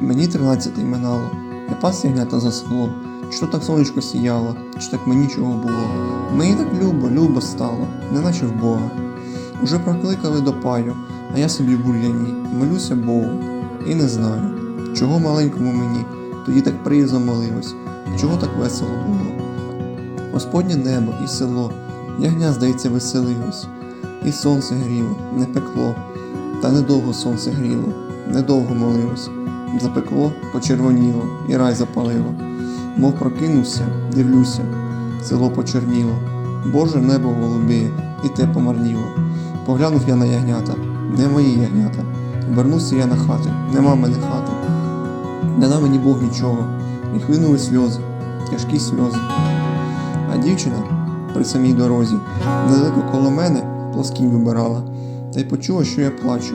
Мені тринадцятий минало, я пас ягнята за селом. Чи то так сонечко сіяло, чи так мені чого було. Мені так любо, любо стало, неначе в Бога. Уже прокликали до паю, а я собі в бур'яні, молюся Богу. І не знаю, чого маленькому мені, тоді так приязно молилось, чого так весело було. Господнє небо і село, ягня, здається, веселилось, і сонце гріло, не пекло, та недовго сонце гріло, недовго молилось, запекло, почервоніло, і рай запалило. Мов прокинувся, дивлюся, село почерніло, Боже небо голубіє, і те помарніло. Поглянув я на ягнята, де мої ягнята. Обернувся я на хати, нема мене хати. Не дав мені Бог нічого, і хлинули сльози, тяжкі сльози. А дівчина при самій дорозі, недалеко коло мене плоскінь вибирала, та й почула, що я плачу.